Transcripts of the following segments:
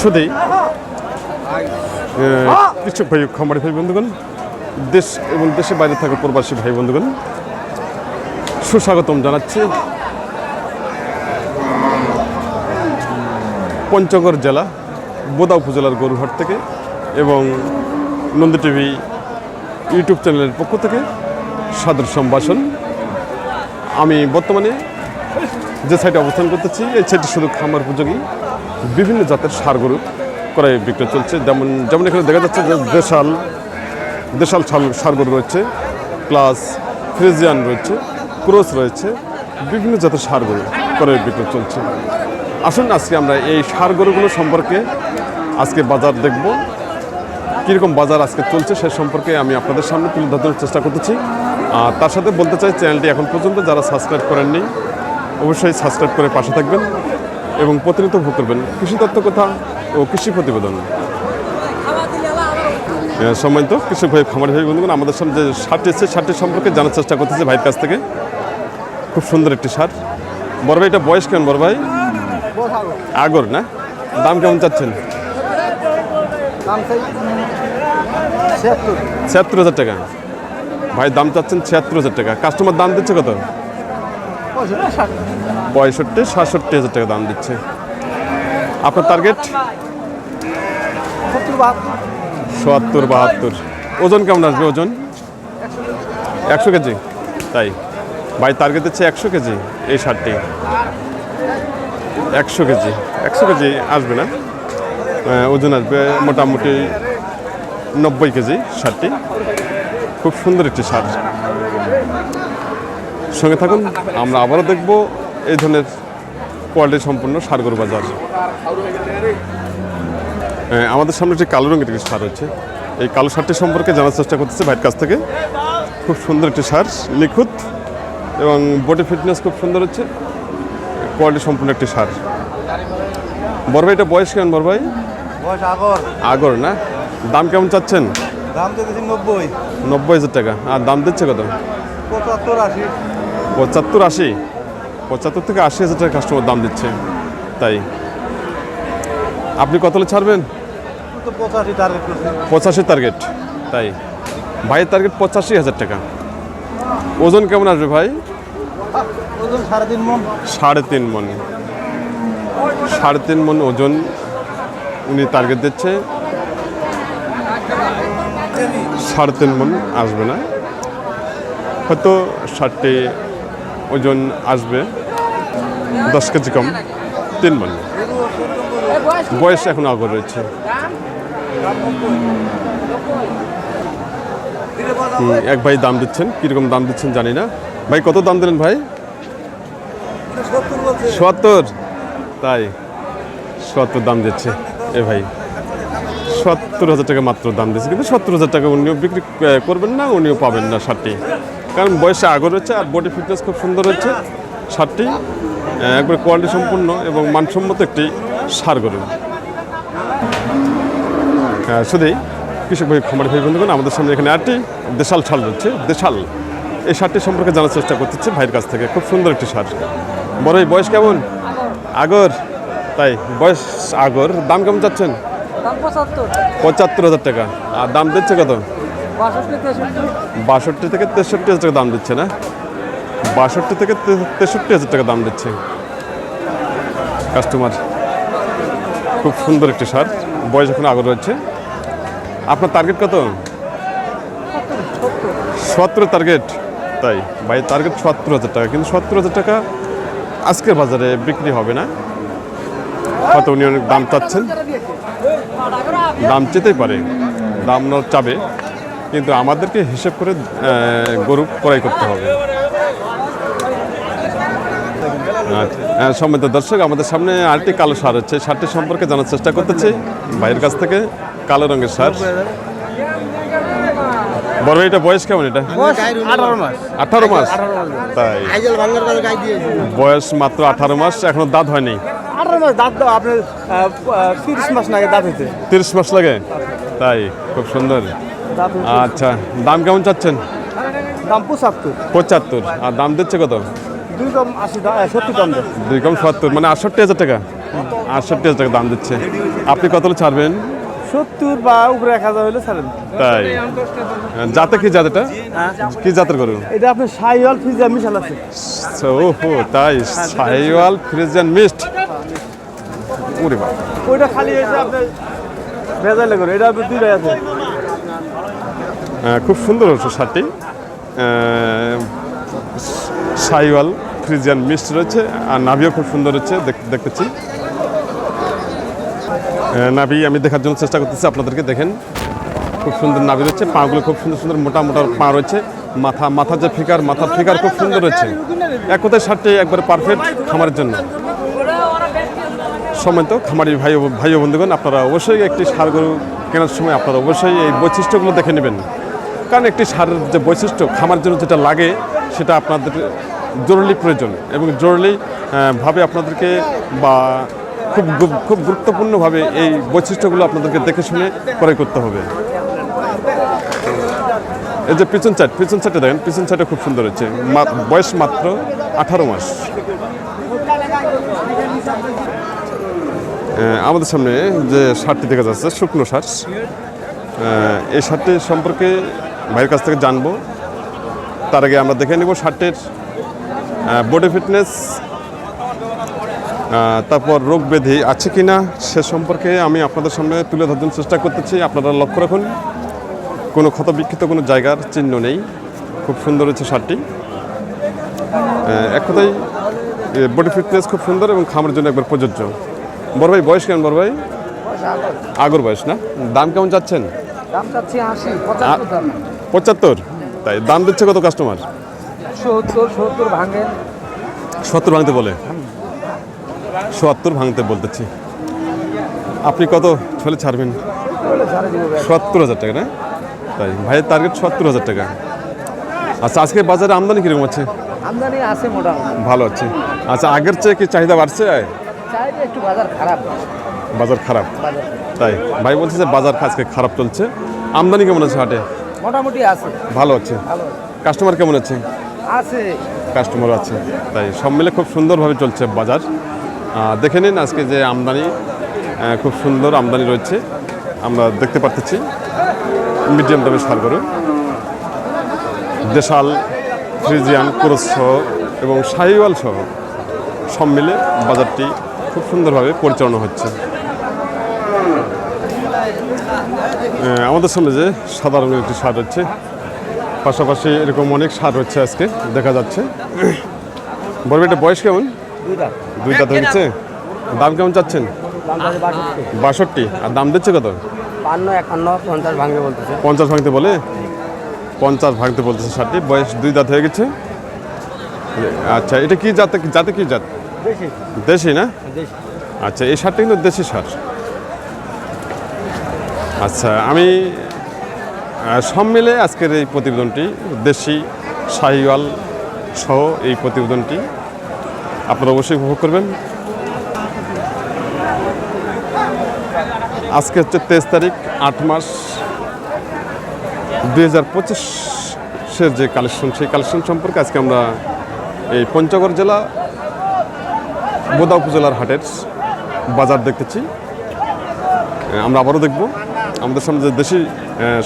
শুধুই কৃষক ভাই, খামারি ভাই, বন্ধুগণ, দেশ এবং দেশের বাইরে থাকা প্রবাসী ভাই, বন্ধুগণ, সুস্বাগতম জানাচ্ছি। পঞ্চগড় জেলা, বোদা উপজেলার গরুহাট থেকে এবং নন্দী টিভি ইউটিউব চ্যানেলের পক্ষ থেকে সাদর সম্ভাষণ। আমি বর্তমানে যে সাইটে অবস্থান করতেছি, এই সাইটে শুধু খামার উপযোগী। বিভিন্ন জাতের সার গরু ক্রয় বিক্রয় চলছে। যেমন যেমন এখানে দেখা যাচ্ছে যে দেশাল দেশাল সার গরু রয়েছে, প্লাস ফ্রিজিয়ান রয়েছে, ক্রোস রয়েছে, বিভিন্ন জাতের সার গরু ক্রয় বিক্রয় চলছে। আসুন, আজকে আমরা এই সার গরুগুলো সম্পর্কে আজকে বাজার দেখব। কীরকম বাজার আজকে চলছে সে সম্পর্কে আমি আপনাদের সামনে তুলে ধরার চেষ্টা করতেছি। আর তার সাথে বলতে চাই, চ্যানেলটি এখন পর্যন্ত যারা সাবস্ক্রাইব করেননি অবশ্যই সাবস্ক্রাইব করে পাশে থাকবেন এবং প্রতিনিয়ত ভোগ করবেন। কৃষি তত্ত্ব কথা ও কৃষি প্রতিবেদন। সম্মানিত কৃষক ভাই, খামারি ভাই, বন্ধুগণ, আমাদের সামনে যে সারটি এসেছে সারটি সম্পর্কে জানার চেষ্টা করতেছে ভাইয়ের কাছ থেকে। খুব সুন্দর একটি সার। বড় ভাই, এটা বয়স কেমন বড় ভাই? আগর, না? দাম কেমন চাচ্ছেন? ছিয়াত্তর হাজার টাকা। ভাই, দাম চাচ্ছেন ছিয়াত্তর হাজার টাকা। কাস্টমার দাম দিচ্ছে কত? পঁয়ষট্টি, সাতষট্টি হাজার টাকা দাম দিচ্ছে। আপনার টার্গেট সত্তর, বাহাত্তর। ওজন কেমন আসবে ওজন? একশো কেজি। তাই। ভাই টার্গেট দিচ্ছে একশো কেজি, এই শার্টটি। একশো কেজি। একশো কেজি আসবে না। ওজন আসবে মোটামুটি নব্বই কেজি শার্টটি। খুব সুন্দর একটি শার্ট। সঙ্গে থাকুন আমরা আবারও দেখব এই ধরনের কোয়ালিটি সম্পন্ন সারগরু বাজার। আমাদের সামনে একটি কালো রঙের একটি সার হচ্ছে এই কালো সারটি সম্পর্কে জানার চেষ্টা করতেছে ভাইয়ের কাছ থেকে। খুব সুন্দর একটি সার নিখুঁত এবং বডি ফিটনেস খুব সুন্দর হচ্ছে কোয়ালিটি সম্পূর্ণ একটি সার। বড় ভাই এটা বয়স কেমন বড় ভাই? আগর। আগর না? দাম কেমন চাচ্ছেন? দাম নব্বই। নব্বই হাজার টাকা। আর দাম দিচ্ছে কত? পঁচাত্তর আশি। পঁচাত্তর আশি। পঁচাত্তর থেকে আশি হাজার টাকা কাস্টমার দাম দিচ্ছে। তাই। আপনি কত ছাড়বেন? পঁচাশি টার্গেট তাই। ভাইয়ের টার্গেট পঁচাশি হাজার টাকা। ওজন কেমন আসবে ভাই? সাড়ে তিন মন। সাড়ে তিন মন ওজন উনি টার্গেট দিচ্ছে। সাড়ে তিন মন আসবে না। হয়তো ষাটটি ওজন আসবে দশ কেজি কম, তিন মন বয়স এখন আগর রয়েছে। এক ভাই দাম দিচ্ছেন, কীরকম দাম দিচ্ছেন জানি না। ভাই, কত দাম দিলেন ভাই? সত্তর। তাই, সত্তর দাম দিচ্ছে। এ ভাই, সত্তর হাজার টাকা মাত্র দাম দিচ্ছে। কিন্তু সত্তর হাজার টাকা উনিও বিক্রি করবেন না, উনিও পাবেন না শার্টটি কারণ বয়সে আগর হচ্ছে আর বডি ফিটনেস খুব সুন্দর হচ্ছে শার্টটি আহ, একবারে কোয়ালিটি সম্পূর্ণ এবং মানসম্মত একটি সার গরু। শুধুই কৃষক ভাই খামারি ভাই বন্ধুগণ আমাদের সামনে এখানে আরটি দেশাল ছাল রয়েছে। দেশাল এই সারটি সম্পর্কে জানার চেষ্টা করতেছি ভাইয়ের কাছ থেকে। খুব সুন্দর একটি সার। বড় বয়স কেমন? আগর। তাই বয়স আগর। দাম কেমন চাচ্ছেন? পঁচাত্তর হাজার টাকা। আর দাম দিচ্ছে কত? বাষট্টি থেকে তেষট্টি হাজার টাকা দাম দিচ্ছে না? বাষট্টি থেকে তেষট্টি হাজার টাকা দাম দিচ্ছে। কাস্টমার খুব সুন্দর একটি সার বয়স এখন আগর রয়েছে। আপনার টার্গেট কত? সতেরো টার্গেট তাই? ভাই টার্গেট সত্তর হাজার টাকা, কিন্তু সত্তর হাজার টাকা আজকের বাজারে বিক্রি হবে না। হয়তো উনি অনেক দাম চাচ্ছেন। দাম চেতেই পারে, দাম ন চাবে কিন্তু আমাদেরকে হিসেব করে গরু ক্রয় করতে হবে। আচ্ছা সম্মানিত দর্শক আমাদের সামনে আরেকটি কালো সার হচ্ছে। সারটি সম্পর্কে জানার চেষ্টা করতেছি। ভাইয়ের কাছ থেকে কালো রঙের সার। বড় এটা বয়স কেমন এটা? আঠারো মাস। তাই। বয়স মাত্র আঠারো মাস এখনও দাঁত হয়নি। দাঁত তিরিশ মাস লাগে? তাই খুব সুন্দর। আচ্ছা দাম কেমন চাচ্ছেন? দাম পঁচাত্তর। পঁচাত্তর। আর দাম দিচ্ছে কত? দুই কম আশি সত্তর দাম দুই কম সত্তর মানে আটষট্টি হাজার টাকা। আটষট্টি হাজার টাকা দাম দিচ্ছে। আপনি কত ছাড়বেন? সত্তর বা উপরে এক হাজার হলে ছাড়েন। তাই? জাতে কি জাত এটা? কি জাতের গরু? এটা আপনার সাইওয়াল ফিজা মিশাল আছে। ওহো তাই? Sahiwal Friesian mixed. ওরে বাবা। ওইটা খালি হয়েছে আপনার ভেজালে করে এটা দুইটাই আছে। খুব সুন্দর হচ্ছে শার্টটি সাইওয়াল, ফ্রিজিয়ান মিস্ট রয়েছে, আর নাভিও খুব সুন্দর হচ্ছে, দেখ- দেখতেছি। নাভি, আমি দেখার জন্য চেষ্টা করতেছি আপনাদেরকে, দেখেন। খুব সুন্দর নাভি রয়েছে, পাগুলো খুব সুন্দর সুন্দর মোটা মোটা পা রয়েছে, মাথা মাথা যে ফিকার মাথার ফিকার খুব সুন্দর রয়েছে। এক কথায় শার্টটি একবারে পারফেক্ট খামারের জন্য। সময় তো, খামারি ভাই ভাই বন্ধুগণ, আপনারা অবশ্যই একটি সার গরু কেনার সময় আপনারা অবশ্যই এই বৈশিষ্ট্যগুলো দেখে নেবেন। কারণ একটি সারের যে বৈশিষ্ট্য খামার জন্য যেটা লাগে সেটা আপনাদের জরুরি প্রয়োজন এবং জরুরি ভাবে আপনাদেরকে বা খুব খুব গুরুত্বপূর্ণভাবে এই বৈশিষ্ট্যগুলো আপনাদেরকে দেখে শুনে ক্রয় করতে হবে। এই যে পিছন চাট পিছন চাটে দেখেন পিছন চাটে খুব সুন্দর হচ্ছে। বয়স মাত্র আঠারো মাস। আমাদের সামনে যে শার্টটি দেখা যাচ্ছে শুকনো আহ, এই শার্টটি সম্পর্কে ভাইয়ের কাছ থেকে জানব। তার আগে আমরা দেখে নেব শার্টের বডি ফিটনেস তারপর রোগ ব্যাধি আছে কি না সে সম্পর্কে আমি আপনাদের সামনে তুলে ধরার চেষ্টা করতেছি। আপনারা লক্ষ্য রাখুন কোনো ক্ষত বিক্ষিত কোনো জায়গার চিহ্ন নেই। খুব সুন্দর হচ্ছে শার্টটি। এক কথাই বডি ফিটনেস খুব সুন্দর এবং খামারের জন্য একবার প্রযোজ্য। বড় ভাই বয়স কেমন বড় ভাই? আগর। বয়স না? দাম কেমন চাচ্ছেন? দাম চাচ্ছি আশি পঁচাত্তর। তাই দাম দিচ্ছে কত কাস্টমার সত্তর সত্তর ভাঙেন। সত্তর ভাঙতে বলে? সত্তর ভাঙতে বলতেছি। আপনি কত ছলে ছাড়বেন? সত্তর হাজার টাকা না? তাই ভাইয়ের টার্গেট সত্তর হাজার টাকা। আচ্ছা আজকে বাজারে আমদানি কীরকম আছে? আমদানি আছে মোটামুটি। ভালো আছে। আচ্ছা আগের চেয়ে কি চাহিদা বাড়ছে? একটু বাজার খারাপ। বাজার খারাপ। তাই ভাই বলছে যে বাজার আজকে খারাপ চলছে। আমদানি কেমন আছে হাটে? মোটামুটি আছে। ভালো আছে। কাস্টমার কেমন আছে? আছে। কাস্টমার আছে। তাই সব মিলে খুব সুন্দরভাবে চলছে বাজার। দেখে নিন আজকে যে আমদানি খুব সুন্দর আমদানি রয়েছে। আমরা দেখতে পাচ্ছি মিডিয়াম দামে সার গরু। দেশাল ফ্রিজিয়ান ক্রোস সহ এবং শাহিওয়াল সহ সব মিলে বাজারটি খুব সুন্দরভাবে পরিচালনা হচ্ছে। আমাদের সামনে যে সাদা রঙের একটি সার হচ্ছে পাশাপাশি এরকম অনেক সার হচ্ছে আজকে দেখা যাচ্ছে। বড় এটা বয়স কেমন? দুইটা। দুই দাঁত হয়েছে দাম। কেমন চাচ্ছেন? বাষট্টি। আর দাম দিচ্ছে কত? পঞ্চাশ ভাঙতে বলে? পঞ্চাশ ভাঙতে বলতেছে ষাটটি বয়স দুই দাঁত হয়ে গেছে? আচ্ছা এটা কি জাতে? জাতে কি জাত? দেশি। না? আচ্ছা এই সারটা কিন্তু দেশি সার আচ্ছা আমি সব মিলে আজকের এই প্রতিবেদনটি দেশি শাহিওয়াল সহ এই প্রতিবেদনটি আপনারা অবশ্যই উপভোগ করবেন। আজকে হচ্ছে তেইশ তারিখ, আট মাস দুই হাজার পঁচিশের যে কালেকশন, সেই কালেকশন সম্পর্কে আজকে আমরা এই পঞ্চগড় জেলা, বোদা উপজেলার হাটের বাজার দেখতেছি। আমরা আবারও দেখব। আমাদের সামনে যে দেশি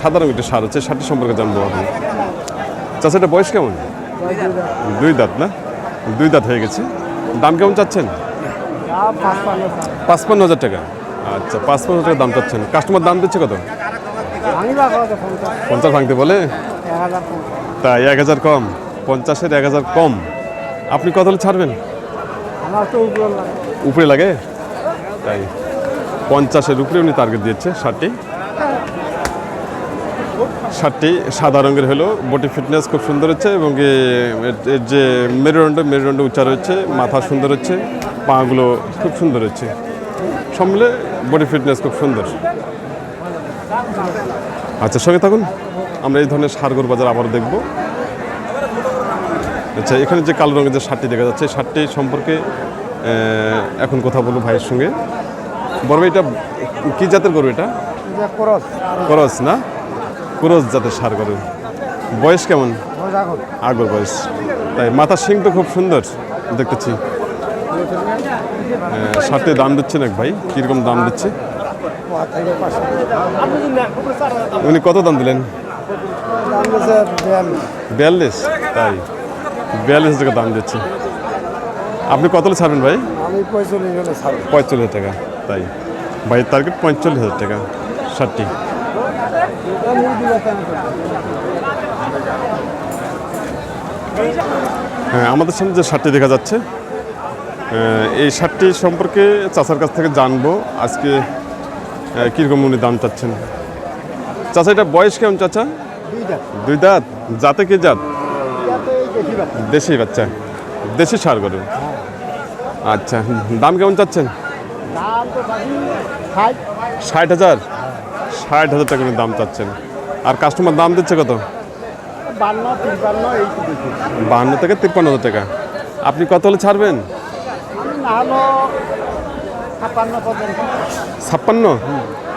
সাধারণ একটি সার আছে, সারটি সম্পর্কে জানব আপনি চাষাটা বয়স কেমন? দুই দাঁত না? দুই দাঁত হয়ে গেছে। দাম কেমন চাচ্ছেন? পাঁচপান্ন হাজার টাকা। আচ্ছা পাঁচপান্ন হাজার টাকা দাম চাচ্ছেন। কাস্টমার দাম দিচ্ছে কত? পঞ্চাশ ভাঙতে বলে? তাই এক হাজার কম, পঞ্চাশের এক হাজার কম। আপনি কত হলে ছাড়বেন? উপর লাগে। তাই, পঞ্চাশের উপরে উনি টার্গেট দিয়েছে শার্টটি শার্টটি সাদা রঙের হলো, বডি ফিটনেস খুব সুন্দর হচ্ছে এবং এর- যে মেরুদণ্ড মেরুদণ্ড উচ্চা রয়েছে মাথা সুন্দর হচ্ছে, পাগুলো খুব সুন্দর হচ্ছে। সব মিলে বডি ফিটনেস খুব সুন্দর। আচ্ছা সঙ্গে থাকুন, আমরা এই ধরনের সারগর বাজার আবার দেখব। আচ্ছা এখানে যে কালো রঙের যে শার্টটি দেখা যাচ্ছে শার্টটি সম্পর্কে এখন কথা বলব ভাইয়ের সঙ্গে। বড় এটা কী জাতের গরু এটা? করস। না? করস জাতের সার গরু। বয়স কেমন? আগর বয়স। তাই মাথার সিং তো খুব সুন্দর দেখতেছি। সাথে দাম দিচ্ছেন এক ভাই কীরকম দাম দিচ্ছে? উনি কত দাম দিলেন? বিয়াল্লিশ। তাই বিয়াল্লিশ টাকা দাম দিচ্ছে। আপনি কত ছাড়বেন ভাই? পঁয়তাল্লিশ টাকা তাই। ভাইয়ের টার্গেট পঁয়তাল্লিশ হাজার টাকা। ষাটটি হ্যাঁ আমাদের সামনে যে শার্টটি দেখা যাচ্ছে এই শার্টটি সম্পর্কে চাচার কাছ থেকে জানব। আজকে কীরকম উনি দাম চাচ্ছেন? চাচা এটা বয়স কেমন চাচা? দুই দাঁত। জাতে কি জাত? দেশি বাচ্চা। দেশি সার করে আচ্ছা দাম কেমন চাচ্ছেন? দাম তো বাকি ষাট হাজার? ষাট হাজার টাকা দাম চাচ্ছেন। আর কাস্টমার দাম দিচ্ছে কত? বান্ন বাহান্ন থেকে তিপ্পান্ন হাজার টাকা। আপনি কত হলে ছাড়বেন? ছাপ্পান্ন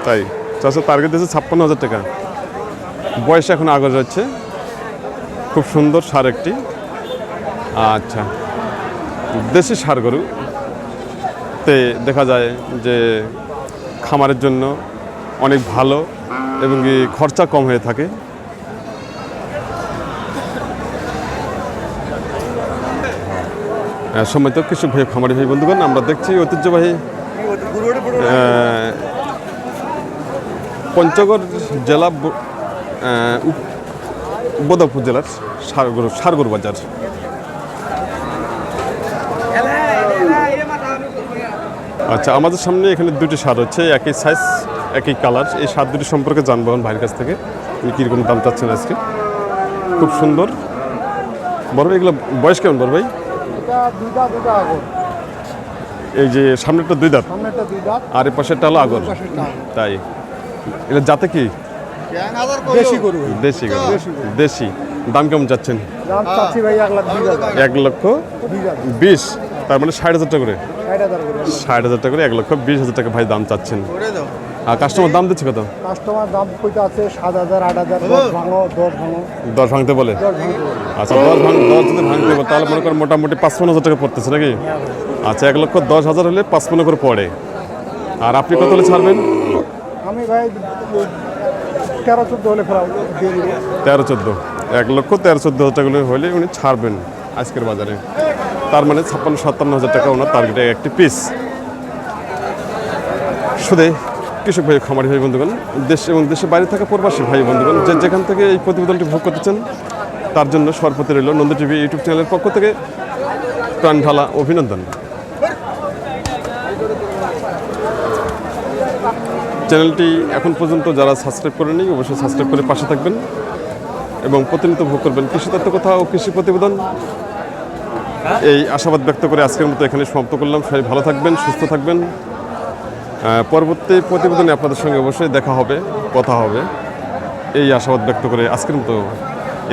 তাই। চারশো টার্গেট দিয়েছে ছাপ্পান্ন হাজার টাকা। বয়স এখন আগে যাচ্ছে খুব সুন্দর সার একটি। আচ্ছা। দেশি সার গরু। তে দেখা যায় যে খামারের জন্য অনেক ভালো এবং খরচা কম হয়ে থাকে সময় তো কৃষক ভাই খামারি ভাই বন্ধুগণ আমরা দেখছি ঐতিহ্যবাহী পঞ্চগড় জেলা ব- আহ, বোদাপুর জেলার সারগর সারগর বাজার আচ্ছা আমাদের সামনে এখানে দুটি সার হচ্ছে একই সাইজ একই কালার এই সার দুটি সম্পর্কে জানব এখন ভাইয়ের কাছ থেকে। উনি কীরকম দাম চাচ্ছেন আজকে? খুব সুন্দর। বড় ভাই এগুলো বয়স কেমন বড় ভাই? এটা দুইটা দুটা আগর এই যে সামনেরটা দুই দাঁত। সামনেটা দুই দাঁত। আর এই পাশেরটা হলো আগর। তাই। এটা যাতে কি? দেশি গরু দেশি গরু। দেশি দাম কেমন যাচ্ছেন এক লক্ষ বিশ। তার মানে ষাট হাজার টাকা করে। ষাট হাজার টাকা করে এক লক্ষ বিশ হাজার টাকা ভাই দাম চাচ্ছেন। আর কাস্টমার দাম দিচ্ছে কত? কাস্টমার দাম কইতে আছে সাত হাজার আট হাজার দশ ভাঙো দশ ভাঙো। দশ ভাঙতে বলে? আচ্ছা দশ ভাঙ দশ যদি ভাঙতে বলে তাহলে মনে করেন মোটামুটি পাঁচপন্ন হাজার টাকা পড়তেছে নাকি? আচ্ছা এক লক্ষ দশ হাজার হলে পাঁচপন্ন করে পড়ে। আর আপনি কত হলে ছাড়বেন? আমি ভাই তেরো চোদ্দ হলে তেরো চোদ্দ। এক লক্ষ তেরো চোদ্দ হাজার টাকা হলে উনি ছাড়বেন আজকের বাজারে। তার মানে ছাপ্পান্ন, সাতান্ন হাজার টাকা ওনার টার্গেটে একটি পিস শুধু কৃষক ভাই, খামারি ভাই, বন্ধুগণ, দেশ এবং দেশের বাইরে থাকা প্রবাসী ভাই, বন্ধুগণ, যে যেখান থেকে এই প্রতিবেদনটি ভোগ করতেছেন, তার জন্য সর্বতি রইল নন্দ টিভি ইউটিউব চ্যানেলের পক্ষ থেকে প্রাণ ঢালা অভিনন্দন। চ্যানেলটি এখন পর্যন্ত যারা সাবস্ক্রাইব করেনি অবশ্যই সাবস্ক্রাইব করে পাশে থাকবেন এবং প্রতিনিয়ত ভোগ করবেন কৃষি তত্ত্ব কথা ও কৃষি প্রতিবেদন। এই আশাবাদ ব্যক্ত করে আজকের মতো এখানে সমাপ্ত করলাম। সবাই ভালো থাকবেন, সুস্থ থাকবেন। পরবর্তী প্রতিবেদনে আপনাদের সঙ্গে অবশ্যই দেখা হবে, কথা হবে। এই আশাবাদ ব্যক্ত করে আজকের মতো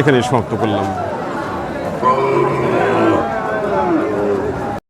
এখানেই সমাপ্ত করলাম।